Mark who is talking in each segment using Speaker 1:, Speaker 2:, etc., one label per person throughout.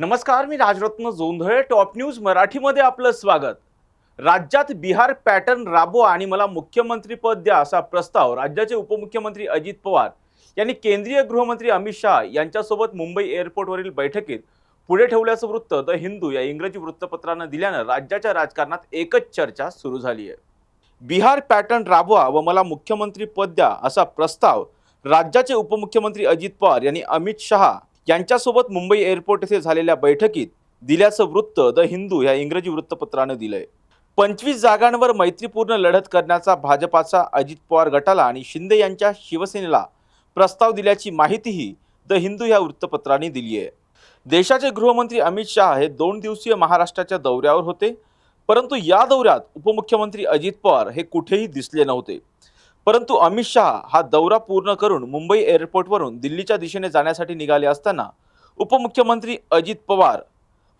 Speaker 1: नमस्कार मी Rajratna Jondhale top news मराठीमध्ये आपलं स्वागत. राज्यात बिहार पॅटर्न राबवा आणि मला मुख्यमंत्री पद द्या असा प्रस्ताव राज्याचे उपमुख्यमंत्री अजित पवार यांनी केंद्रीय गृहमंत्री अमित शहा यांच्यासोबत मुंबई एअरपोर्टवरील बैठकीत पुढे ठेवल्याचं वृत्त द हिंदू या इंग्रजी वृत्तपत्रानं दिल्यानं राज्याच्या राजकारणात एकच चर्चा सुरू झाली आहे बिहार पॅटर्न राबवा व मला मुख्यमंत्री पद द्या असा प्रस्ताव राज्याचे उपमुख्यमंत्री अजित पवार यांनी अमित शहा यांच्यासोबत मुंबई एअरपोर्ट येथे झालेल्या बैठकीत दिल्याचं वृत्त द हिंदू या इंग्रजी वृत्तपत्रानं दिलंय. पंचवीस जागांवर मैत्रीपूर्ण लढत करण्याचा भाजपाचा अजित पवार गटाला आणि शिंदे यांच्या शिवसेनेला प्रस्ताव दिल्याची माहितीही द हिंदू या वृत्तपत्राने दिली आहे देशाचे गृहमंत्री अमित शहा हे दोन दिवसीय महाराष्ट्राच्या दौऱ्यावर होते परंतु या दौऱ्यात उपमुख्यमंत्री अजित पवार हे कुठेही दिसले नव्हते. परंतु अमित शहा हा दौरा पूर्ण करून मुंबई एअरपोर्टवरून दिल्लीच्या दिशेने जाण्यासाठी निघाले असताना उपमुख्यमंत्री अजित पवार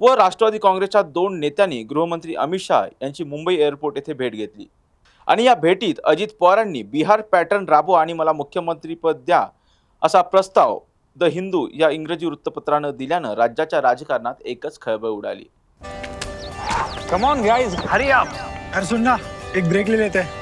Speaker 1: व राष्ट्रवादी काँग्रेसच्या दोन नेत्यांनी गृहमंत्री अमित शहा यांची मुंबई एअरपोर्ट येथे भेट घेतली. आणि या भेटीत अजित पवारांनी बिहार पॅटर्न राबवा आणि मला मुख्यमंत्रीपद द्या असा प्रस्ताव द हिंदू या इंग्रजी वृत्तपत्रानं दिल्यानं राज्याच्या राजकारणात एकच खळबळ उडाली.
Speaker 2: Come on guys hurry up
Speaker 3: अरे सुन ना एक ब्रेक ले लेते. हैं